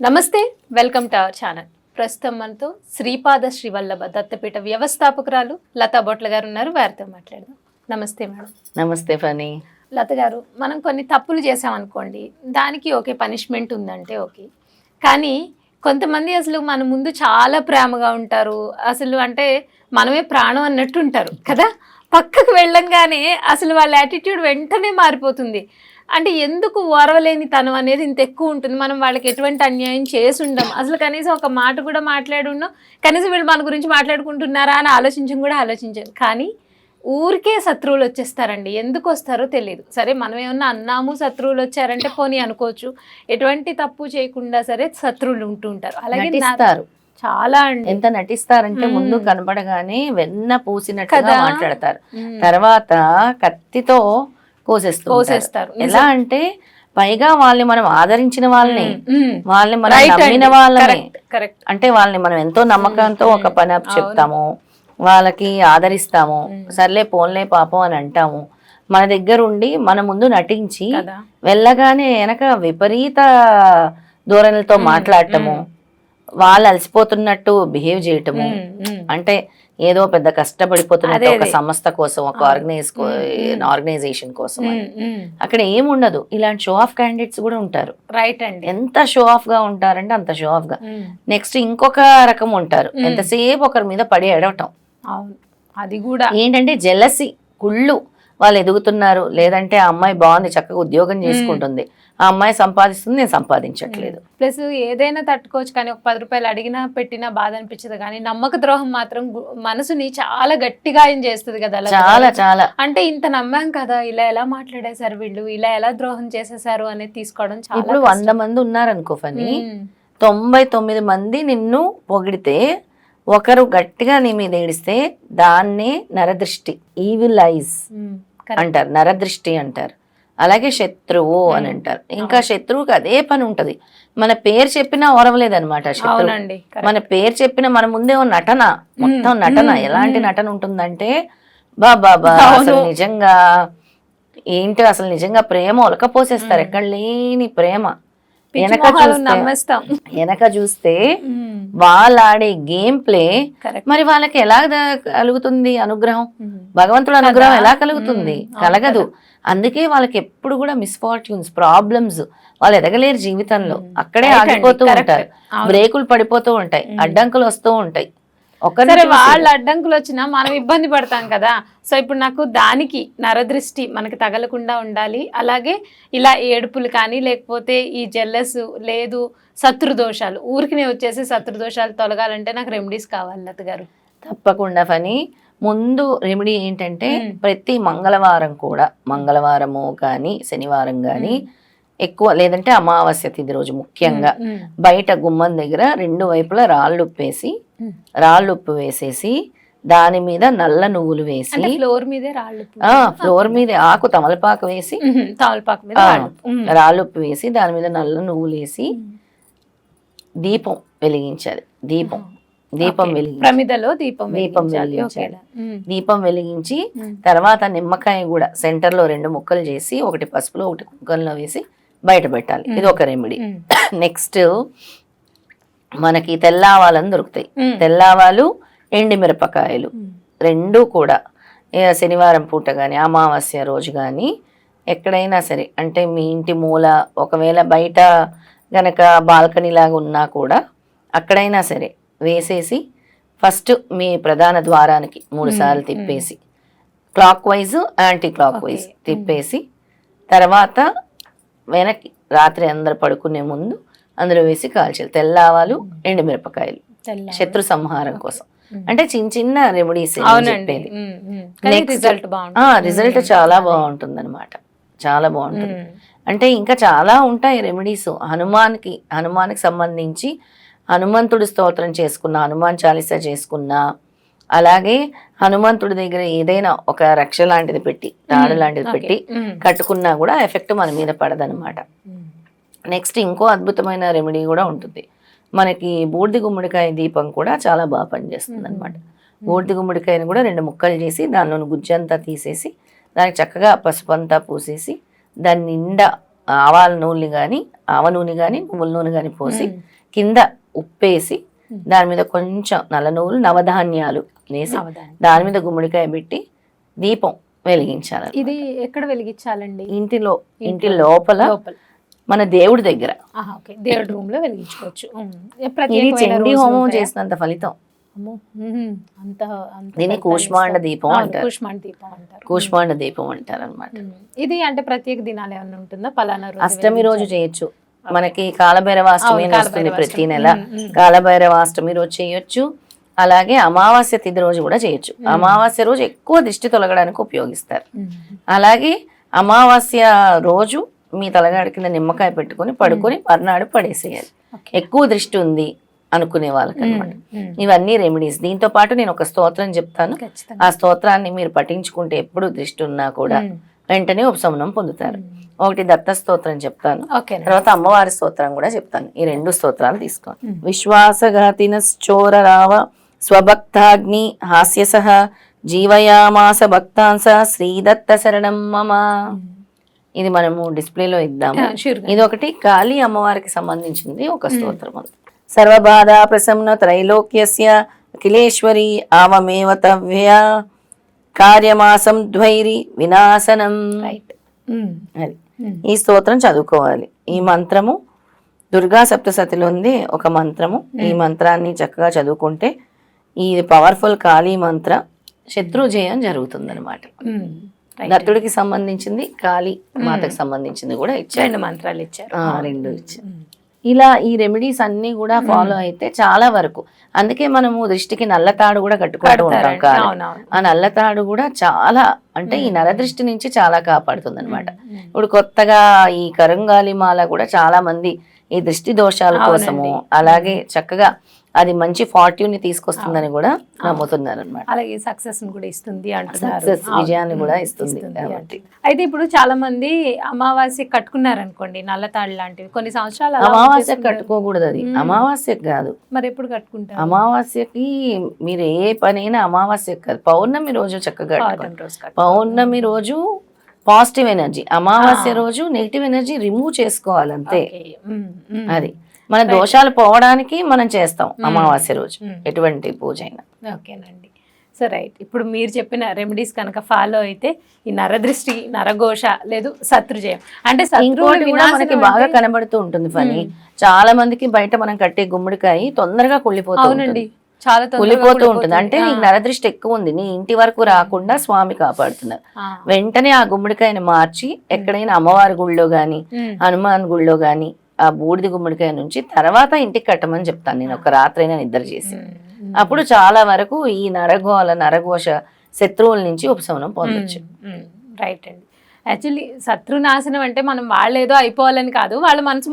నమస్తే welcome to our channel. ప్రస్తుతం మనతో శ్రీపాద శ్రీవల్లభ దత్తపీఠ వ్యవస్థాపకురాలు లతా బొట్ల గారు ఉన్నారు. వారితో మాట్లాడదాం. నమస్తే మేడం. నమస్తే ఫనీ లత గారు మనం కొన్ని తప్పులు చేసామనుకోండి దానికి ఓకే పనిష్మెంట్ ఉందంటే ఓకే. కానీ కొంతమంది అసలు మన ముందు చాలా ప్రేమగా ఉంటారు. అసలు అంటే మనమే ప్రాణం అన్నట్టు ఉంటారు కదా. పక్కకు వెళ్ళంగానే అసలు వాళ్ళ యాటిట్యూడ్ వెంటనే మారిపోతుంది. అంటే ఎందుకు ఓరవలేని తనం అనేది ఇంత ఎక్కువ ఉంటుంది? మనం వాళ్ళకి ఎటువంటి అన్యాయం చేసి ఉండం అసలు కనీసం ఒక మాట కూడా మాట్లాడి ఉండం కనీసం వీళ్ళు మన గురించి మాట్లాడుకుంటున్నారా అని ఆలోచించం కూడా ఆలోచించాను కానీ ఊరికే శత్రువులు వచ్చేస్తారండి. ఎందుకు వస్తారో తెలియదు సరే మనం ఏమన్నా అన్నాము శత్రువులు వచ్చారంటే పోనీ అనుకోవచ్చు. ఎటువంటి తప్పు చేయకుండా సరే శత్రువులు ఉంటూ ఉంటారు. అలాగే చాలా అండి. ఎంత నటిస్తారంటే. ముందు కనబడగానే వెన్న పూసినట్టుగా? మాట్లాడతారు. తర్వాత కత్తితో కోసేస్తూ కోసేస్తారు ఎలా అంటే పైగా వాళ్ళని మనం ఆదరించిన వాళ్ళని వాళ్ళని మనం నమ్మిన. వాళ్ళని అంటే వాళ్ళని మనం ఎంతో నమ్మకంతో మ్మ్. ఒక పని. చెప్తాము వాళ్ళకి ఆదరిస్తాము. సర్లే పోన్లే పాపం అని అంటాము మన దగ్గర ఉండి మన ముందు నటించి వెళ్ళగానే వెనక విపరీత ధోరణులతో. మాట్లాడటము. వాళ్ళు అలసిపోతున్నట్టు బిహేవ్ చేయటము. అంటే ఏదో పెద్ద కష్టపడిపోతున్నట్టు ఒక. సంస్థ కోసం ఒక. ఆర్గనైజ్. ఆర్గనైజేషన్ కోసం. అక్కడ ఏముండదు. ఇలాంటి షో ఆఫ్ క్యాండిడేట్స్ కూడా ఉంటారు. రైట్ అండి. ఎంత షో ఆఫ్గా ఉంటారంటే అంత షో ఆఫ్గా. నెక్స్ట్ ఇంకొక రకం ఉంటారు. ఎంతసేపు ఒకరి మీద పడి ఎడవటం అవును. అది కూడా. ఏంటంటే జెలసి కుళ్ళు. వాళ్ళు ఎదుగుతున్నారు. లేదంటే ఆ అమ్మాయి బాగుంది చక్కగా ఉద్యోగం చేసుకుంటుంది. ఆ అమ్మాయి సంపాదిస్తుంది నేను సంపాదించట్లేదు. ప్లస్ ఏదైనా తట్టుకోవచ్చు కానీ ఒక పది రూపాయలు అడిగినా పెట్టినా బాధ అనిపించదు కానీ నమ్మక ద్రోహం మాత్రం మనసుని చాలా గట్టిగా ఏం చేస్తుంది కదా చాలా. చాలా. అంటే ఇంత నమ్మాం కదా ఇలా ఎలా మాట్లాడేశారు వీళ్ళు ఇలా ఎలా ద్రోహం చేసేసారు అనేది తీసుకోవడం చాలా ఇప్పుడు. వంద మంది ఉన్నారనుకో ఫని తొంభై తొమ్మిది మంది నిన్ను పొగిడితే ఒకరు గట్టిగా నీ మీద ఏడిస్తే దాన్నే నరదృష్టి ఈవిల్ correct. అంటారు నరదృష్టి అంటారు. అలాగే శత్రువు అని మ్మ్. అంటారు. ఇంకా శత్రువుకి అదే పని ఉంటది. మన పేరు చెప్పినా ఓరవలేదన్నమాట శత్రువు. మన పేరు చెప్పిన మన ముందే నటన మొత్తం మ్మ్, నటన మ్మ్, ఎలాంటి. నటన ఉంటుందంటే బా బా బా అవును. అసలు నిజంగా ఏంటి అసలు నిజంగా ప్రేమ ఉలకపోసేస్తారు ఎక్కడ లేని ప్రేమ. వెనక నమ్మేస్తాం. వెనక చూస్తే వాళ్ళు ఆడే గేమ్ ప్లే. మరి వాళ్ళకి ఎలా కలుగుతుంది అనుగ్రహం? భగవంతుడు అనుగ్రహం? ఎలా కలుగుతుంది? కలగదు. అందుకే వాళ్ళకి ఎప్పుడు కూడా మిస్ఫార్చ్యూన్స్ ప్రాబ్లమ్స్ వాళ్ళు ఎదగలేరు జీవితంలో. అక్కడే ఆగిపోతూ. ఉంటారు. బ్రేకులు పడిపోతూ ఉంటాయి. అడ్డంకులు వస్తూ ఉంటాయి. సరే వాళ్ళ అడ్డంకులు వచ్చినా మనం ఇబ్బంది పడతాం కదా. సో ఇప్పుడు నాకు దానికి నరదృష్టి మనకి తగలకుండా ఉండాలి. అలాగే ఇలా ఏడుపులు కానీ లేకపోతే ఈ జెల్లస్ లేదు శత్రుదోషాలు ఊరికినే వచ్చేసి శత్రుదోషాలు తొలగాలంటే నాకు రెమెడీస్ కావాలి లత గారు. తప్పకుండా ఫని ముందు రెమెడీ ఏంటంటే. ప్రతి మంగళవారం కూడా మంగళవారము కానీ శనివారం కానీ ఎక్కువ లేదంటే అమావాస్య తిథి రోజు ముఖ్యంగా. బయట గుమ్మం దగ్గర రెండు వైపులా రాళ్ళు ఉప్పేసి. రాళ్ళు ఉప్పు వేసేసి దాని మీద నల్ల నువ్వులు వేసి ఫ్లోర్ మీదే రాళ్ళు ఫ్లోర్ మీద ఆకు తమలపాకు వేసి తమలపాకు మీద రాళ్ళు ఉప్పు వేసి దాని మీద నల్ల నువ్వులు వేసి. దీపం వెలిగించాలి. దీపం. దీపం ఓకే. వెలిగించి ప్రమిదలో దీపం దీపం వెలిగించాలి. దీపం వెలిగించి. తర్వాత నిమ్మకాయ కూడా సెంటర్లో రెండు ముక్కలు చేసి ఒకటి పసుపులో ఒకటి కుంకంలో వేసి బయట పెట్టాలి. ఇది ఒక రెమెడీ. నెక్స్ట్ మనకి తెల్లావాలని దొరుకుతాయి. తెల్లావాలు ఎండిమిరపకాయలు. రెండు కూడా. శనివారం పూట కానీ అమావాస్య రోజు కానీ ఎక్కడైనా సరే అంటే మీ ఇంటి మూల ఒకవేళ బయట గనక బాల్కనీ లాగా ఉన్నా కూడా అక్కడైనా సరే వేసేసి ఫస్ట్ మీ ప్రధాన ద్వారానికి మూడు సార్లు. తిప్పేసి clockwise anticlockwise తిప్పేసి తర్వాత వెనక్కి రాత్రి అందరు పడుకునే ముందు అందులో వేసి కాల్చాలి తెల్లావాలు ఎండుమిరపకాయలు. తెల్ల. శత్రు సంహారం కోసం. అంటే చిన్న చిన్న రెమెడీస్ చెప్పేది. రిజల్ట్ చాలా బాగుంటుంది అనమాట చాలా బాగుంటుంది. అంటే ఇంకా చాలా ఉంటాయి రెమెడీస్. హనుమాన్కి హనుమాన్కి సంబంధించి హనుమంతుడి స్తోత్రం చేసుకున్న హనుమాన్ చాలీసా చేసుకున్న అలాగే హనుమంతుడి దగ్గర ఏదైనా ఒక రక్ష లాంటిది పెట్టి తాడు లాంటిది. పెట్టి కట్టుకున్నా కూడా ఎఫెక్ట్ మన మీద పడదనమాట. నెక్స్ట్ ఇంకో అద్భుతమైన రెమెడీ కూడా ఉంటుంది. మనకి బూడిద గుమ్మడికాయ దీపం కూడా చాలా బాగా పనిచేస్తుంది అనమాట బూడిద గుమ్మడికాయని కూడా రెండు ముక్కలు చేసి దానిలోని గుజ్జంతా తీసేసి దానికి చక్కగా పసుపు అంతా పూసేసి దాని నిండా ఆవాల నూనె కానీ ఆవ నూనె కానీ నువ్వుల నూనె కానీ పోసి. కింద ఉప్పేసి దాని మీద కొంచెం నల్ల నువ్వులు నవధాన్యాలు వేసి. దాని మీద గుమ్మడికాయ పెట్టి దీపం వెలిగించాలి ఇది ఎక్కడ వెలిగించాలండి? ఇంటిలో ఇంటి లోపల. మన దేవుడి దగ్గర దేవుడి రూమ్లో వెలిగించుకోవచ్చు ఇది చండీ హోమం? చేసినంత ఫలితం దీన్ని కూష్మాండ. దీపం అంటారు. కూష్మాండ దీపం అంటారు కూష్మాండ దీపం అంటారు అనమాట. ఇది అంటే ప్రత్యేక దినాలు ఏమైనా ఉంటుందా పలానా అష్టమి రోజు? చేయొచ్చు మనకి కాలభైరవాష్టమి అవును, అని వస్తుంది ప్రతి. నెల ఉమ్. కాలభైరవాష్టమి రోజు చేయొచ్చు అలాగే అమావాస్య తిథి రోజు కూడా చేయొచ్చు అమావాస్య రోజు ఎక్కువ దిష్టి తొలగడానికి ఉపయోగిస్తారు. అలాగే అమావాస్య రోజు మీ తలగాడి కింద నిమ్మకాయ పెట్టుకొని పడుకొని మర్నాడు పడేసేయాలి. ఎక్కువ దృష్టి ఉంది అనుకునే వాళ్ళకి అనమాట. ఇవన్నీ రెమెడీస్. దీంతో పాటు నేను ఒక స్తోత్రం చెప్తాను. ఆ స్తోత్రాన్ని మీరు పఠించుకుంటే ఎప్పుడు దృష్టి ఉన్నా కూడా. వెంటనే ఉపశమనం పొందుతారు. ఒకటి దత్త స్తోత్రం చెప్తాను. తర్వాత అమ్మవారి స్తోత్రం కూడా చెప్తాను. ఈ రెండు స్తోత్రాలు తీసుకోండి. మ్మ్. విశ్వాసఘాతినశ్చోర రావ స్వభక్తాగ్ని హాస్యసహ జీవయామాస భక్తాంస శ్రీదత్త శరణం మమ. ఇది మనము డిస్ప్లేలో ఇద్దాము. ఇది ఒకటి కాళీ అమ్మవారికి సంబంధించింది ఒక స్తోత్రం సర్వబాధ ప్రసన్న త్రైలోక్యస్య అఖిలేశ్వరి ఆవమేవ తవ్య కార్యమాసం ద్వైరి వినాశనం. రైట్ అది. ఈ స్తోత్రం చదువుకోవాలి. ఈ మంత్రము దుర్గా సప్తసతిలో ఉంది ఒక మంత్రము. ఈ మంత్రాన్ని చక్కగా చదువుకుంటే ఈ పవర్ఫుల్ కాళీ మంత్ర శత్రు జయం దత్తుడికి సంబంధించింది కాళీ మాతకు సంబంధించింది కూడా ఇచ్చారు. రెండు మంత్రాలు ఇచ్చారు. ఆ, రెండు ఇచ్చారు. ఇలా ఈ రెమెడీస్ అన్ని కూడా ఫాలో అయితే చాలా వరకు. అందుకే మనము దృష్టికి నల్ల తాడు కూడా కట్టుకుంటూ ఉంటాం. కాదు ఆ నల్ల తాడు కూడా చాలా అంటే ఈ నరదృష్టి నుంచి చాలా కాపాడుతుంది అనమాట ఇప్పుడు కొత్తగా ఈ కరంగాలి మాల కూడా చాలా మంది ఈ దృష్టి దోషాల కోసము. అలాగే చక్కగా అది మంచి ఫార్ట్యూన్ని తీసుకొస్తుందని కూడా నమ్ముతున్నారు అనమాట అలాగే సక్సెస్ కూడా ఇస్తుంది అవును. విజయాన్ని కూడా ఇస్తుంది కాబట్టి. అయితే ఇప్పుడు చాలా మంది అమావాస్య కట్టుకున్నారు అనుకోండి నల్లతాడు లాంటివి కొన్ని సంవత్సరాలు అమావాస్య. కట్టుకోకూడదు అది మ్మ్. అమావాస్యకు కాదు మరి ఎప్పుడు కట్టుకుంటారు అమావాస్యకి మీరు ఏ పనైనా అమావాస్యకి కాదు పౌర్ణమి రోజు చక్కగా. పౌర్ణమి రోజు పాజిటివ్ ఎనర్జీ అమావాస్య. రోజు నెగిటివ్ ఎనర్జీ రిమూవ్ చేసుకోవాలి అంతే ఓకే. ఉమ్, ఉమ్. అది మన దోషాలు పోవడానికి మనం చేస్తాం మ్మ్. అమావాస్య రోజు మ్మ్. ఎటువంటి పూజ అయినా. ఓకేనండి. So right. ఇప్పుడు మీరు చెప్పిన రెమెడీస్ కనుక ఫాలో అయితే ఈ నరదృష్టి నరఘోష లేదు శత్రుజయం. అంటే ఇంకోటి కూడా మనకి బాగా కనబడుతూ ఉంటుంది పని మ్మ్. చాలా మందికి బయట మనం కట్టే గుమ్మడికాయ తొందరగా కుళ్ళిపోతూ అవునండి. ఉంటుంది చాలా కుళ్ళిపోతూ కుళ్ళిపోతుంది. ఉంటుంది. అంటే నీకు నరదృష్టి ఎక్కువ ఉంది. నీ ఇంటి వరకు రాకుండా స్వామి కాపాడుతున్నారు. వెంటనే ఆ గుమ్మడికాయని మార్చి ఎక్కడైనా అమ్మవారి గుళ్ళో గాని హనుమాన్ గుళ్ళో గాని ఆ బూడిద గుమ్మడికాయ నుంచి తర్వాత ఇంటికి కట్టమని చెప్తాను. నేను ఒక రాత్రైనా నిద్ర చేసి. అప్పుడు చాలా వరకు ఈ నరగోళ నరఘోష శత్రువుల నుంచి ఉపశమనం పొందొచ్చు. రైట్ అండి. యాక్చువల్లీ శత్రునాశనం అంటే మనం వాళ్ళు ఏదో అయిపోవాలని కాదు వాళ్ళ మనసు